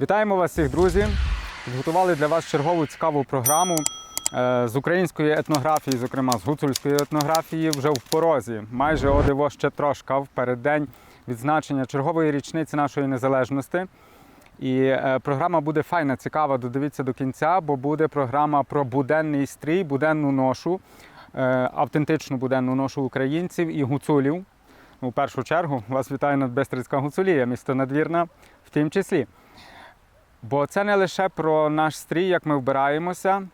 Вітаємо вас всіх, друзі! Підготували для вас чергову цікаву програму е, з української етнографії, зокрема з гуцульської етнографії, вже в порозі. Майже одиво ще трошка в переддень відзначення чергової річниці нашої незалежності. І е, програма буде файна, цікава. Додивіться до кінця, бо буде програма про буденний стрій, буденну ношу, е, автентичну буденну ношу українців і гуцулів. У першу чергу вас вітає Надбестрицька гуцулія, місто Надвірна в тім числі. Бо це не лише про наш стрій, як ми вбираємося,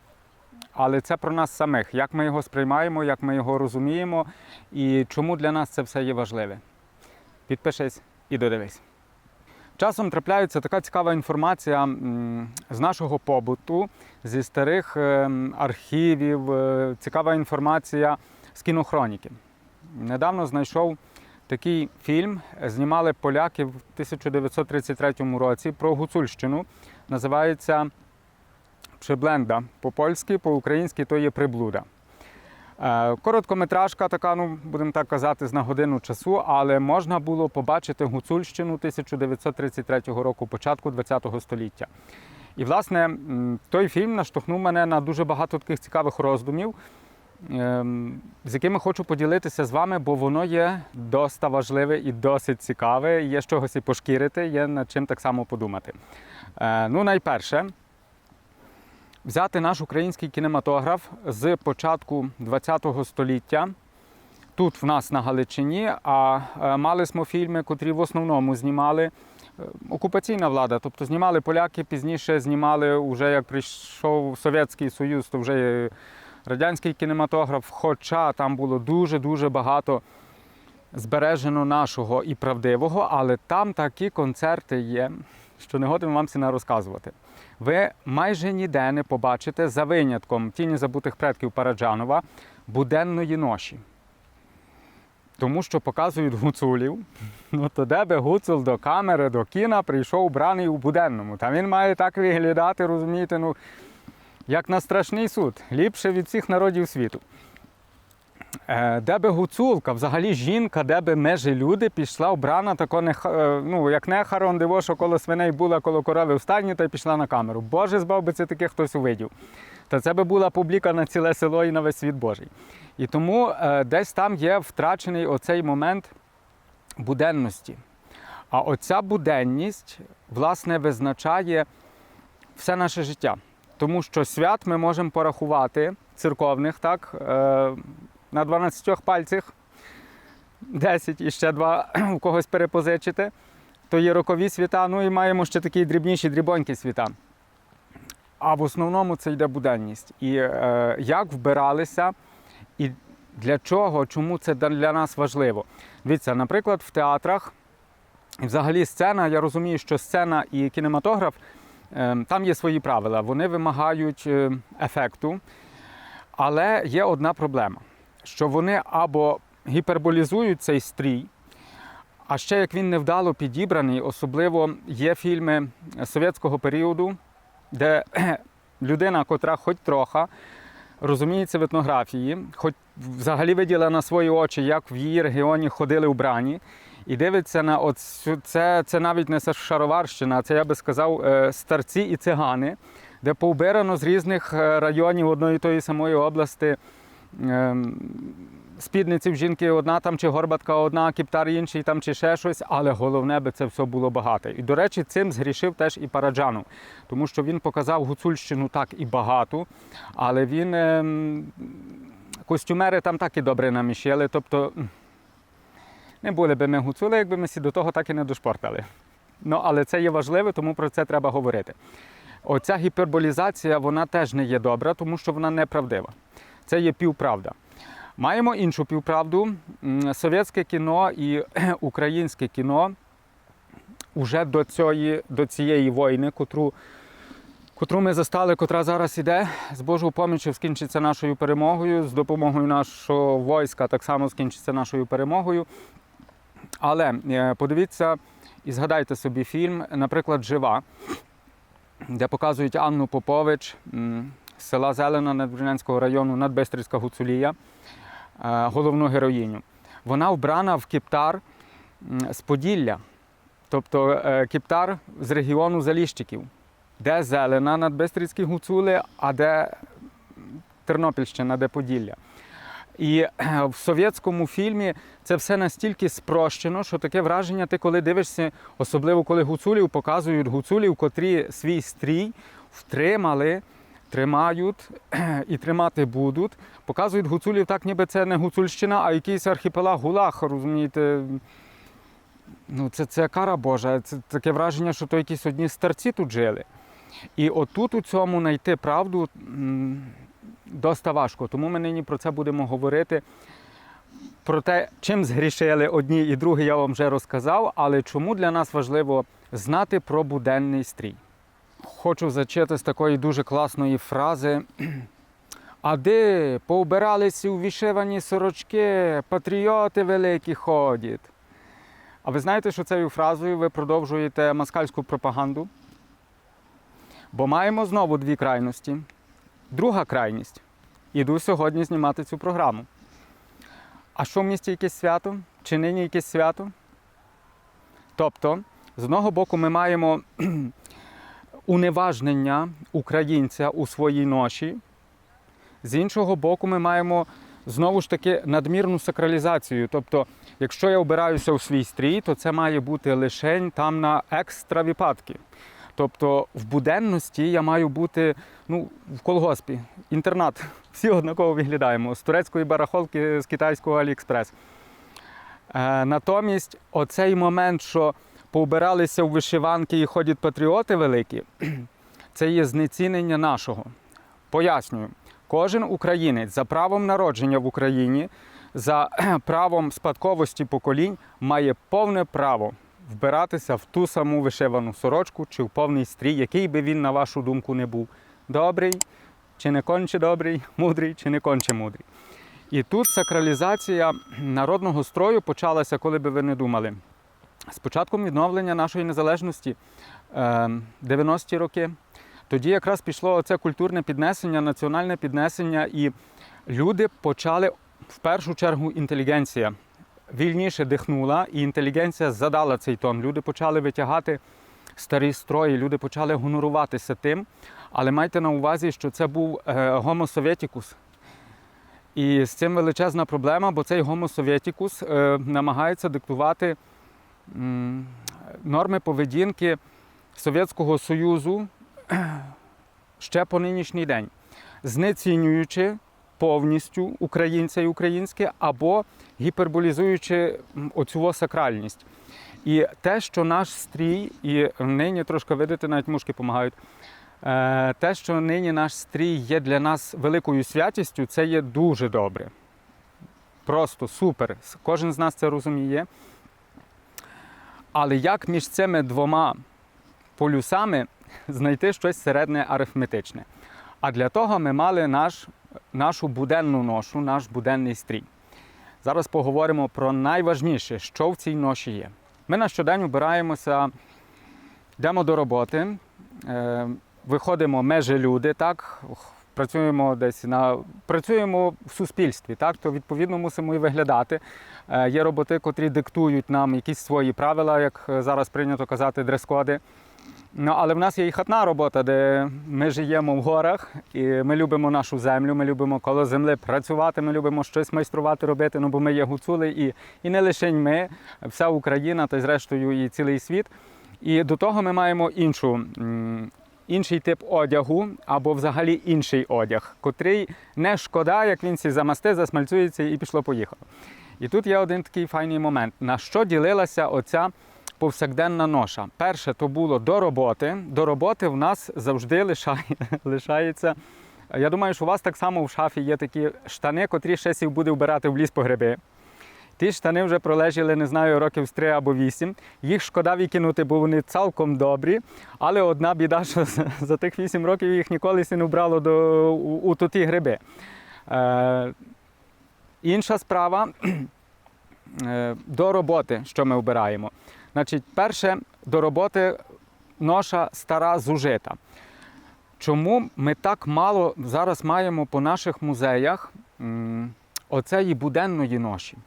але це про нас самих, як ми його сприймаємо, як ми його розуміємо і чому для нас це все є важливе. Підпишись і додивись. Часом трапляється така цікава інформація з нашого побуту, зі старих ем, архівів, е, цікава інформація з кінохроніки. Недавно знайшов такий фільм, знімали поляки в 1933 році про Гуцульщину. Називається Прибленда по-польськи, по-українськи то є приблуда. Е, Короткометражка, така, ну будемо так казати, на годину часу, але можна було побачити Гуцульщину 1933 року, початку ХХ століття. І, власне, той фільм наштовхнув мене на дуже багато таких цікавих роздумів, з якими хочу поділитися з вами, бо воно є доста важливе і досить цікаве. Є з чогось і пошкірити, є над чим так само подумати. Е, Ну, найперше, взяти наш український кінематограф з початку ХХ століття. Тут в нас на Галичині, а е, мали smo фільми, котрі в основному знімали е, окупаційна влада. Тобто знімали поляки, пізніше знімали, вже як прийшов Совєтський Союз, то вже радянський кінематограф. Хоча там було дуже-дуже багато збережено нашого і правдивого, але там такі концерти є, що не годен вам ціна розказувати. Ви майже ніде не побачите за винятком тіні забутих предків Параджанова буденної ноші. Тому що показують гуцулів. Ну то де би гуцул до камери, до кіна прийшов браний у буденному. Та він має так виглядати, розумієте, ну, як на страшний суд, ліпше від всіх народів світу. Е, Де би гуцулка, взагалі жінка, де би межі люди пішла вбрана, тако не, е, ну, як не харон, диво, що коло свиней була, коло корови в стайні, та й пішла на камеру. Боже, збав би це таких хтось увидів. Та це би була публіка на ціле село і на весь світ Божий. І тому е, десь там є втрачений оцей момент буденності. А оця буденність, власне, визначає все наше життя. Тому що свят ми можемо порахувати церковних, так, е, на 12 пальцях, 10 і ще два у когось перепозичити. То є рокові свята, ну і маємо ще такі дрібніші, дрібонькі свята. А в основному це йде буденність. І е, як вбиралися, і для чого, чому це для нас важливо. Дивіться, наприклад, в театрах, взагалі сцена, я розумію, що сцена і кінематограф, там є свої правила. Вони вимагають е, ефекту. Але є одна проблема, що вони або гіперболізують цей стрій, а ще як він невдало підібраний, особливо є фільми совєтського періоду, де людина, котра хоч трохи розуміється в етнографії, хоч взагалі виділа на свої очі, як в її регіоні ходили вбрані, і дивиться на оцю, це, це навіть не Шароварщина, це я би сказав е, старці і цигани, де повбирано з різних е, районів одної тої самої області. ем, Спідниці жінки одна там, чи горбатка одна, кіптар інший там, чи ще щось, але головне би це все було багато. І, до речі, цим згрішив теж і Параджанов, тому що він показав Гуцульщину так і багато, але він ем, костюмери там так і добре наміщили. Тобто не були би ми гуцули, якби ми сі до того так і не дошпортали. Ну, але це є важливо, тому про це треба говорити. Оця гіперболізація вона теж не є добра, тому що вона неправдива. Це є півправда. Маємо іншу півправду. Совєтське кіно і українське кіно уже до, цієї, до цієї війни, котру, котру ми застали, котра зараз іде, з Божою поміччю скінчиться нашою перемогою, з допомогою нашого війська так само скінчиться нашою перемогою. Але е, подивіться і згадайте собі фільм, наприклад, Жива, де показують Анну Попович з села Зелена Надвірнянського району Надбистрівська Гуцулія, е, головну героїню. Вона вбрана в кептар з Поділля. Тобто е, кептар з регіону Заліщиків, де зелена надбистрицькі гуцули, а де Тернопільщина, де Поділля. І е, в совєтському фільмі це все настільки спрощено, що таке враження, ти коли дивишся, особливо коли гуцулів показують гуцулів, котрі свій стрій втримали, тримають і тримати будуть. Показують гуцулів так, ніби це не гуцульщина, а якийсь архіпелаг гулаг, розумієте. Ну, це, це кара Божа. Це таке враження, що то якісь одні старці тут жили. І отут у цьому знайти правду доста важко. Тому ми нині про це будемо говорити. Про те, чим згрішили одні і другі, я вам вже розказав, але чому для нас важливо знати про буденний стрій. Хочу зачати з такої дуже класної фрази. А де поубиралися у вишивані сорочки, патріоти великі ходять. А ви знаєте, що цією фразою ви продовжуєте москальську пропаганду? Бо маємо знову дві крайності. Друга крайність. Іду сьогодні знімати цю програму. А що в місті якесь свято? Чи нині якесь свято? Тобто, з одного боку, ми маємо уневажнення українця у своїй ноші, з іншого боку, ми маємо знову ж таки надмірну сакралізацію. Тобто, якщо я обираюся у свій стрій, то це має бути лише там на екстра випадки. Тобто в буденності я маю бути ну, в колгоспі, інтернат. Всі однаково виглядаємо з турецької барахолки, з китайського Аліекспрес. Е, натомість, оцей момент, що поубиралися в вишиванки і ходять патріоти великі, це є знецінення нашого. Пояснюю, кожен українець за правом народження в Україні, за правом спадковості поколінь має повне право вбиратися в ту саму вишивану сорочку чи в повний стрій, який би він, на вашу думку, не був. Добрий чи не конче добрий, мудрий чи не конче мудрий. І тут сакралізація народного строю почалася, коли би ви не думали. З початком відновлення нашої незалежності е, 90-ті роки. Тоді якраз пішло це культурне піднесення, національне піднесення, і люди почали в першу чергу інтелігенція вільніше дихнула, і інтелігенція задала цей тон. Люди почали витягати старі строї, люди почали гоноруватися тим. Але майте на увазі, що це був гомо советікус. І з цим величезна проблема, бо цей гомо советікус е, намагається диктувати норми поведінки Совєтського Союзу ще по нинішній день, знецінюючи повністю українця і українське, або гіперболізуючи оцю сакральність. І те, що наш стрій, і нині трошки видите, навіть мушки допомагають. Е, Те, що нині наш стрій є для нас великою святістю, це є дуже добре. Просто супер. Кожен з нас це розуміє. Але як між цими двома полюсами знайти щось середне арифметичне? А для того ми мали наш, нашу буденну ношу, наш буденний стрій. Зараз поговоримо про найважніше, що в цій ноші є. Ми на щодень убираємося, йдемо до роботи, е, виходимо межі люди, так, працюємо десь на працюємо в суспільстві, так, то відповідно мусимо і виглядати. Е, є роботи, котрі диктують нам якісь свої правила, як зараз прийнято казати, дрес-коди. Ну, але в нас є і хатна робота, де ми живемо в горах, і ми любимо нашу землю, ми любимо коло земли працювати, ми любимо щось майструвати, робити, ну бо ми є гуцули, і, і не лише ми, вся Україна, та зрештою і цілий світ. І до того ми маємо іншу, інший тип одягу або взагалі інший одяг, котрий не шкода, як він сі замасти, засмальцюється і пішло-поїхало. І тут є один такий файний момент, на що ділилася оця повсякденна ноша. Перше, то було до роботи. До роботи в нас завжди лишає, лишається. Я думаю, що у вас так само в шафі є такі штани, котрі ще сів буде вбирати в ліс по гриби. Ті штани вже пролежали, не знаю, років з три або вісім. Їх шкода викинути, бо вони цілком добрі. Але одна біда, що за, тих вісім років їх ніколи не вбрало до, у, у туті гриби. Е, інша справа е, до роботи, що ми вбираємо. Значить, перше, до роботи ноша стара зужита. Чому ми так мало зараз маємо по наших музеях оцеї буденної ноші?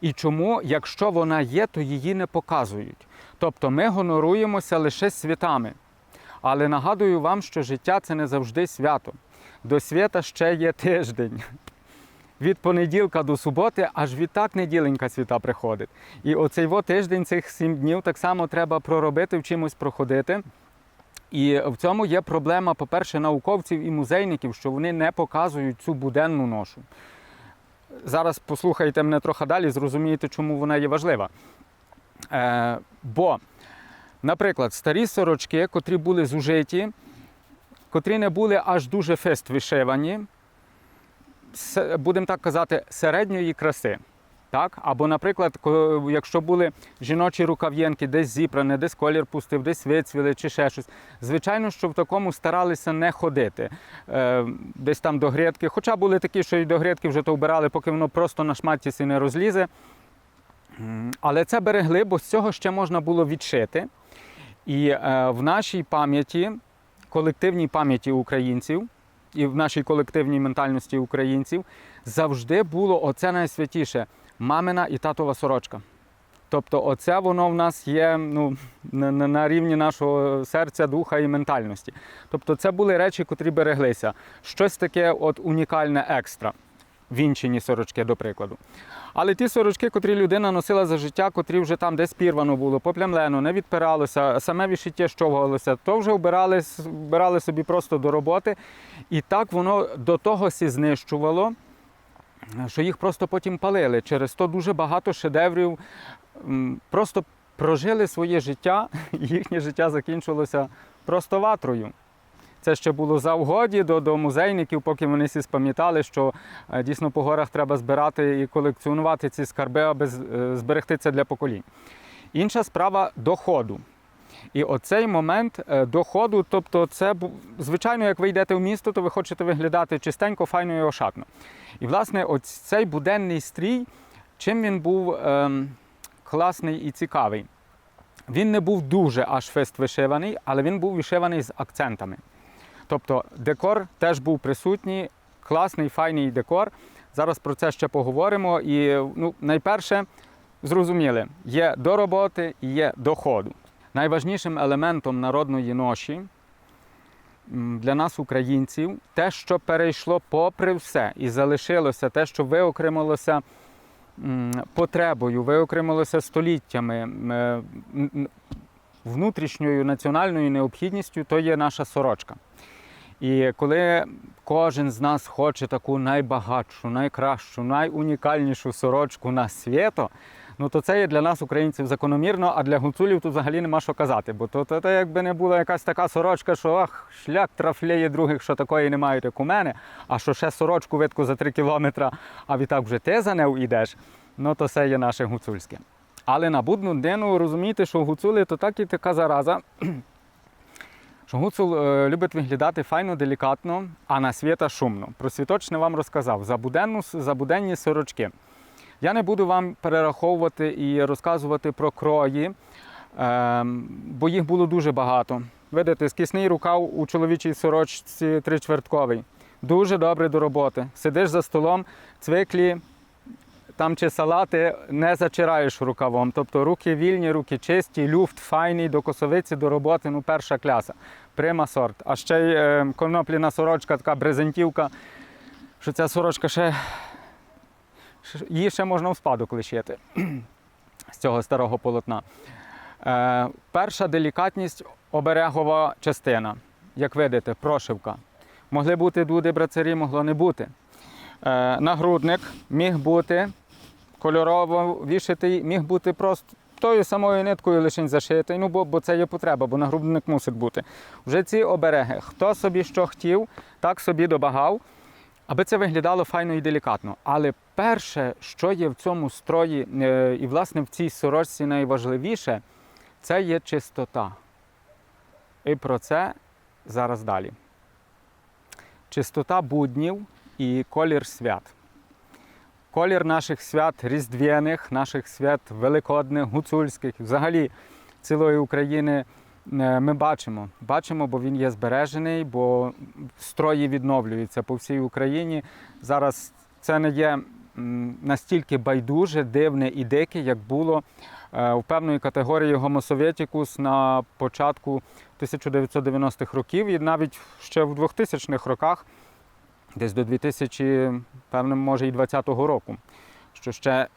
І чому, якщо вона є, то її не показують? Тобто ми гоноруємося лише святами. Але нагадую вам, що життя це не завжди свято. До свята ще є тиждень. Від понеділка до суботи, аж відтак неділенька свята приходить. І оцей во тиждень, цих сім днів, так само треба проробити, в чимось проходити. І в цьому є проблема, по-перше, науковців і музейників, що вони не показують цю буденну ношу. Зараз послухайте мене трохи далі, зрозумієте, чому вона є важлива. Е, бо, наприклад, старі сорочки, котрі були зужиті, котрі не були аж дуже фест вишивані, будемо так казати, середньої краси. Так? Або, наприклад, якщо були жіночі рукав'янки, десь зібрані, десь колір пустив, десь вицвіли чи ще щось. Звичайно, що в такому старалися не ходити. Е, десь там до грядки. Хоча були такі, що і до грядки вже то вбирали, поки воно просто на шматці не розлізе. Але це берегли, бо з цього ще можна було відшити. І е, в нашій пам'яті, колективній пам'яті українців, і в нашій колективній ментальності українців завжди було оце найсвятіше мамина і татова сорочка. Тобто, оце воно в нас є ну, на, рівні нашого серця, духа і ментальності. Тобто, це були речі, котрі береглися. Щось таке от унікальне екстра. Вінчені сорочки, до прикладу. Але ті сорочки, котрі людина носила за життя, котрі вже там десь пірвано було, поплямлено, не відпиралося, саме вішиття щовгалося, то вже вбирали, вбирали собі просто до роботи. І так воно до того сі знищувало, що їх просто потім палили. Через то дуже багато шедеврів просто прожили своє життя, і їхнє життя закінчилося просто ватрою. Це ще було за угоді до, до музейників, поки вони всі спам'ятали, що е, дійсно по горах треба збирати і колекціонувати ці скарби, аби е, зберегти це для поколінь. Інша справа доходу. І оцей момент е, доходу, тобто, це звичайно, як ви йдете в місто, то ви хочете виглядати чистенько, файно і ошатно. І, власне, ось цей буденний стрій, чим він був ем, класний і цікавий. Він не був дуже аж фест вишиваний, але він був вишиваний з акцентами. Тобто декор теж був присутній, класний, файний декор. Зараз про це ще поговоримо. І ну, найперше, зрозуміли, є до роботи і є доходу. Найважнішим елементом народної ноші для нас, українців, те, що перейшло попри все і залишилося, те, що виокремилося потребою, виокремилося століттями, е, внутрішньою національною необхідністю, то є наша сорочка. І коли кожен з нас хоче таку найбагатшу, найкращу, найунікальнішу сорочку на світо, ну то це є для нас, українців, закономірно, а для гуцулів тут взагалі нема що казати. Бо то, то, то якби не була якась така сорочка, що ах, шлях трафлеє других, що такої не мають, як у мене, а що ще сорочку видку за три кілометри, а відтак вже ти за нею йдеш, ну то це є наше гуцульське. Але на будну днину розумієте, що гуцули то так і така зараза, що гуцул е, любить виглядати файно, делікатно, а на свята шумно. Про світочне вам розказав. За, буденну, сорочки. Я не буду вам перераховувати і розказувати про крої, е, бо їх було дуже багато. Видите, скісний рукав у чоловічій сорочці тричвертковий. Дуже добре до роботи. Сидиш за столом, цвиклі, там чи салати не зачираєш рукавом. Тобто руки вільні, руки чисті, люфт файний, до косовиці, до роботи, ну перша кляса. Прима сорт. А ще й е, конопляна сорочка, така брезентівка, що ця сорочка ще- її ще можна в спадок лишити з цього старого полотна. Е, перша делікатність оберегова частина. Як видите, прошивка. Могли бути дуди, брацарі, могло не бути. Е, нагрудник міг бути кольорово вішитий, міг бути просто тою самою ниткою лише зашитий, ну бо, бо це є потреба, бо нагрудник мусить бути. Вже ці обереги, хто собі що хотів, так собі добагав, аби це виглядало файно і делікатно. Але перше, що є в цьому строї, е, і власне в цій сорочці найважливіше, це є чистота. І про це зараз далі. Чистота буднів і колір свят. Колір наших свят різдвяних, наших свят великодних, гуцульських, взагалі цілої України е, ми бачимо. Бачимо, бо він є збережений, бо строї відновлюються по всій Україні. Зараз це не є настільки байдуже, дивне і дике, як було е, в певної категорії sovieticus на початку 1990-х років і навіть ще в 2000-х роках, десь до 2000, певно, може, і 20-го року, що ще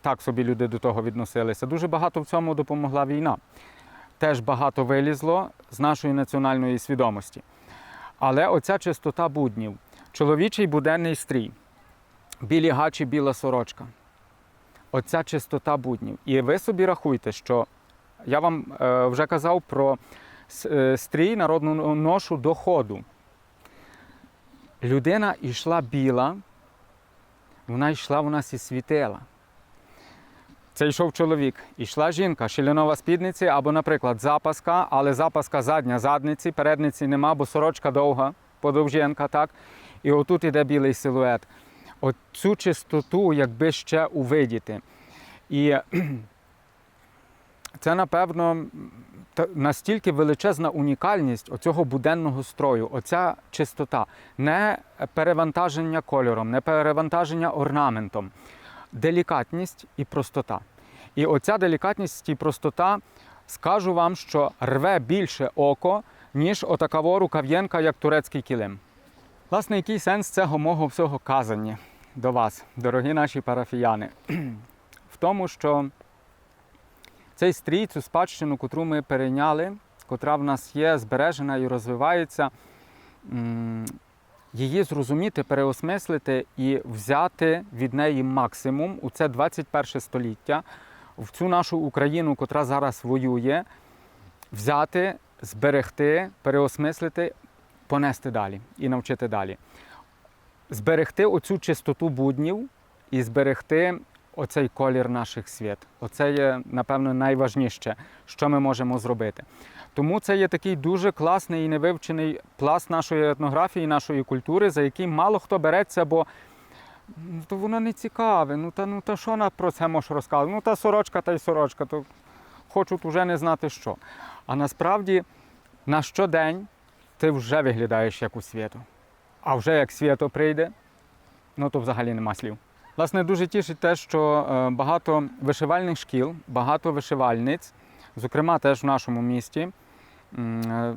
так собі люди до того відносилися. Дуже багато в цьому допомогла війна. Теж багато вилізло з нашої національної свідомості. Але оця чистота буднів, чоловічий буденний стрій, білі гачі, біла сорочка. Оця чистота буднів. І ви собі рахуйте, що я вам е, вже казав про е, стрій народну ношу до ходу. Людина йшла біла, вона йшла в нас і світила. Це йшов чоловік. Ішла жінка, шилянова спідниці або, наприклад, запаска, але запаска задня задниці, передниці нема, бо сорочка довга, подовженка, так? І отут іде білий силует. Оцю чистоту, якби ще увидіти. І це, напевно, настільки величезна унікальність оцього буденного строю, оця чистота, не перевантаження кольором, не перевантаження орнаментом, делікатність і простота. І оця делікатність і простота, скажу вам, що рве більше око, ніж отакаво рукав'єнка, як турецький килим. Власне, який сенс цього мого всього казання до вас, дорогі наші парафіяни? В тому, що цей стрій, цю спадщину, котру ми перейняли, котра в нас є, збережена і розвивається, її зрозуміти, переосмислити і взяти від неї максимум у це 21 століття, в цю нашу Україну, котра зараз воює, взяти, зберегти, переосмислити, понести далі і навчити далі. Зберегти оцю чистоту буднів і зберегти оцей колір наших світ. Оце є, напевно, найважніше, що ми можемо зробити. Тому це є такий дуже класний і невивчений пласт нашої етнографії, нашої культури, за який мало хто береться, бо ну, то воно не цікаве. Ну та ну та що на про це можеш розказувати? Ну та сорочка та й сорочка, то хочуть уже не знати що. А насправді на щодень ти вже виглядаєш як у світу. А вже як свято прийде, ну то взагалі нема слів. Власне, дуже тішить те, що е, багато вишивальних шкіл, багато вишивальниць, зокрема теж в нашому місті, е,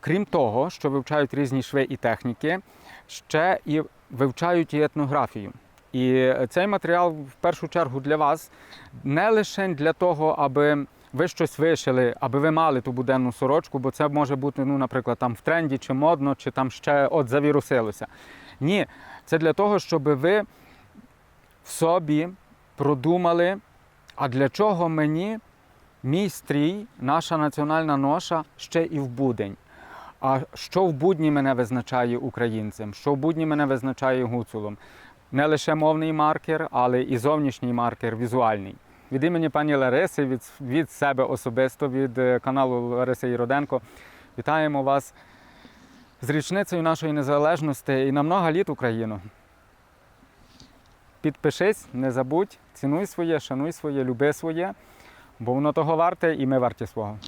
крім того, що вивчають різні шви і техніки, ще і вивчають і етнографію. І цей матеріал в першу чергу для вас не лише для того, аби ви щось вишили, аби ви мали ту буденну сорочку, бо це може бути, ну, наприклад, там в тренді, чи модно, чи там ще от завірусилося. Ні, це для того, щоб ви в собі продумали, а для чого мені мій стрій, наша національна ноша ще і в будень. А що в будні мене визначає українцем, що в будні мене визначає гуцулом? Не лише мовний маркер, але і зовнішній маркер візуальний. Від імені пані Лариси, від, від себе особисто, від е, каналу Лариси Єроденко, вітаємо вас з річницею нашої незалежності і на много літ Україну. Підпишись, не забудь, цінуй своє, шануй своє, люби своє, бо воно того варте і ми варті свого.